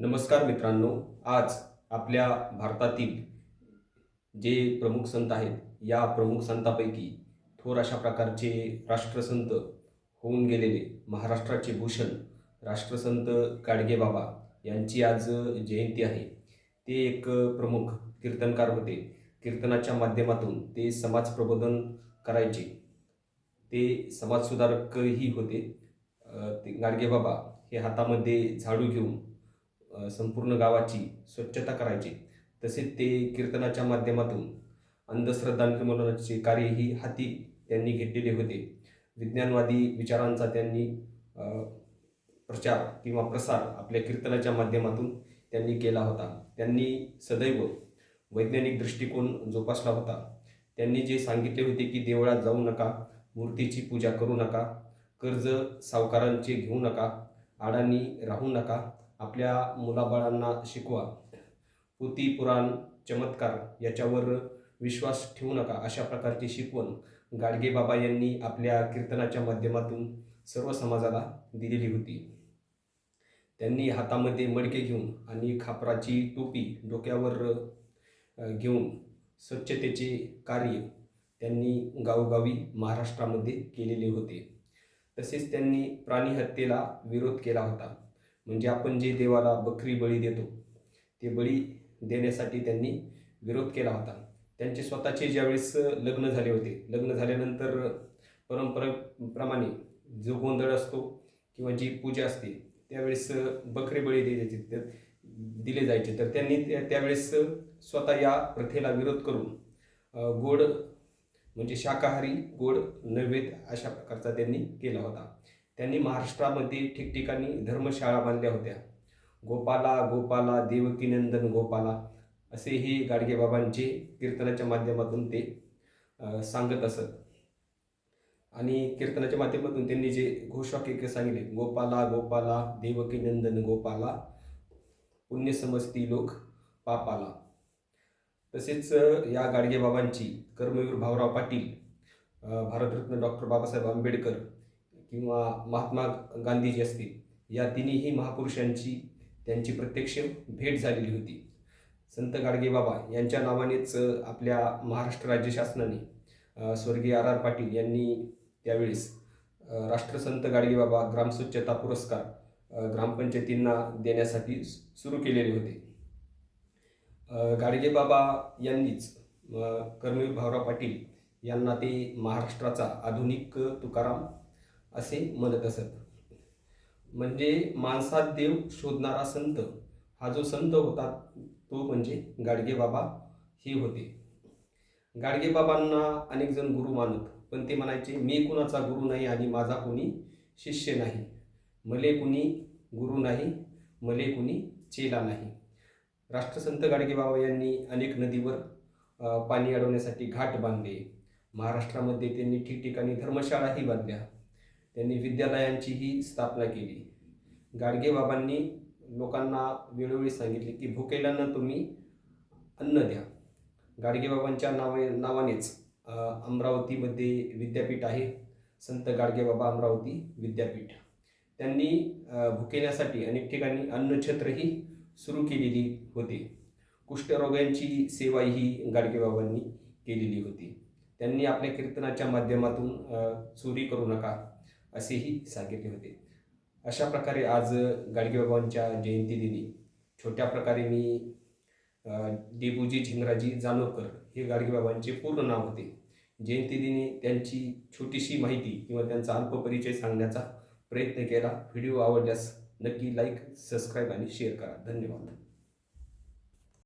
नमस्कार मित्रांनो आज आपल्या भारतातील जे प्रमुख संत आहेत या प्रमुख संतापैकी थोर अशा प्रकारचे राष्ट्रसंत होऊन गेलेले महाराष्ट्राचे भूषण राष्ट्रसंत गाडगेबाबा यांची आज जयंती आहे. ते एक प्रमुख कीर्तनकार होते. कीर्तनाच्या माध्यमातून ते समाज प्रबोधन करायचे. ते समाजसुधारकही होते. ते गाडगेबाबा हे हातामध्ये झाडू घेऊन संपूर्ण गावाची स्वच्छता करायचे. तसेच ते कीर्तनाच्या माध्यमातून अंधश्रद्धा निर्मूलनाचे कार्यही हाती त्यांनी घेतलेले होते. विज्ञानवादी विचारांचा त्यांनी प्रचार किंवा प्रसार आपल्या कीर्तनाच्या माध्यमातून त्यांनी केला होता. त्यांनी सदैव वैज्ञानिक दृष्टिकोन जोपासला होता. त्यांनी जे सांगितले होते की देवळात जाऊ नका मूर्तीची पूजा करू नका कर्ज सावकारांचे घेऊ नका अडाणी राहू नका आपल्या मुलाबाळांना शिकवा. पुती पुराण चमत्कार याच्यावर विश्वास ठेवू नका. अशा प्रकारची शिकवण गाडगेबाबा यांनी आपल्या कीर्तनाच्या माध्यमातून सर्व समाजाला दिलेली होती. त्यांनी हातामध्ये मडके घेऊन आणि खापराची टोपी डोक्यावर घेऊन स्वच्छतेचे कार्य त्यांनी गावोगावी महाराष्ट्रामध्ये केलेले होते. तसेच त्यांनी प्राणीहत्येला विरोध केला होता. म्हणजे आपण जे देवाला बकरी बळी देतो ते बळी देण्यासाठी त्यांनी विरोध केला होता. त्यांचे स्वतःचे ज्यावेळेस लग्न झाले होते लग्न झाल्यानंतर परंपरेप्रमाणे जो गोंधळ असतो किंवा जी पूजा असते त्यावेळेस बकरी बळी द्यायचे तर दिले जायचे. तर त्यांनी त्या- त्यावेळेस स्वतः या प्रथेला विरोध करून गोड म्हणजे शाकाहारी गोड नैवेद्य अशा प्रकारचा त्यांनी केला होता. त्यांनी महाराष्ट्रामध्ये ठिकठिकाणी धर्मशाळा बांधल्या होत्या. गोपाला गोपाला देवकीनंदन गोपाला असे हे गाडगेबाबांचे कीर्तनाच्या माध्यमातून ते सांगत असत. आणि कीर्तनाच्या माध्यमातून त्यांनी जे घोषवाक्य सांगितले गोपाला गोपाला देवकीनंदन गोपाला पुण्य समजती लोक पापाला. तसेच या गाडगेबाबांची कर्मवीर भाऊराव पाटील भारतरत्न डॉक्टर बाबासाहेब आंबेडकर किंवा महात्मा गांधीजी असतील या तिन्ही महापुरुषांची त्यांची प्रत्यक्ष भेट झालेली होती. संत गाडगेबाबा यांच्या नावानेच आपल्या महाराष्ट्र राज्य शासनाने स्वर्गीय आर आर पाटील यांनी त्यावेळेस राष्ट्रसंत गाडगेबाबा ग्रामस्वच्छता पुरस्कार ग्रामपंचायतींना देण्यासाठी सुरू केलेले होते. गाडगेबाबा यांनीच कर्मवीर भाऊराव पाटील यांना ते महाराष्ट्राचा आधुनिक तुकाराम असे म्हणत असत. म्हणजे माणसात देव शोधणारा संत हा जो संत होता तो म्हणजे गाडगेबाबा हे होते. गाडगेबाबांना अनेक जण गुरु मानत पण ते म्हणायचे मी कुणाचा गुरु नाही आणि माझा कुणी शिष्य नाही. मले कुणी गुरु नाही मले कुणी चेला नाही. राष्ट्रसंत गाडगेबाबा यांनी अनेक नदीवर पाणी अडवण्यासाठी घाट बांधले. महाराष्ट्रामध्ये त्यांनी ठिकठिकाणी धर्मशाळाही बांधल्या. त्यांनी विद्यालयांचीही स्थापना केली. गाडगेबाबांनी लोकांना वेळोवेळी सांगितले की भुकेल्यांना तुम्ही अन्न द्या. गाडगेबाबांच्या नावे नावानेच अमरावतीमध्ये विद्यापीठ आहे. संत गाडगेबाबा अमरावती विद्यापीठ. त्यांनी भुकेल्यासाठी अनेक ठिकाणी अन्नछत्रही सुरू केलेली होती. कुष्ठरोग्यांची सेवा ही गाडगेबाबांनी केलेली होती. त्यांनी आपल्या कीर्तनाच्या माध्यमातून चोरी करू नका. असेही सांगितले होते. अशा प्रकारे आज गाडगेबाबांच्या जयंतीदिनी छोट्या प्रकारे मी अ, डेबूजी झिंगराजी जानोरकर हे गाडगेबाबांचे पूर्ण नाव होते. जयंतीदिनी त्यांची छोटीशी माहिती किंवा त्यांचा अल्पपरिचय सांगण्याचा प्रयत्न केला. व्हिडिओ आवडल्यास नक्की लाईक सबस्क्राईब आणि शेअर करा. धन्यवाद.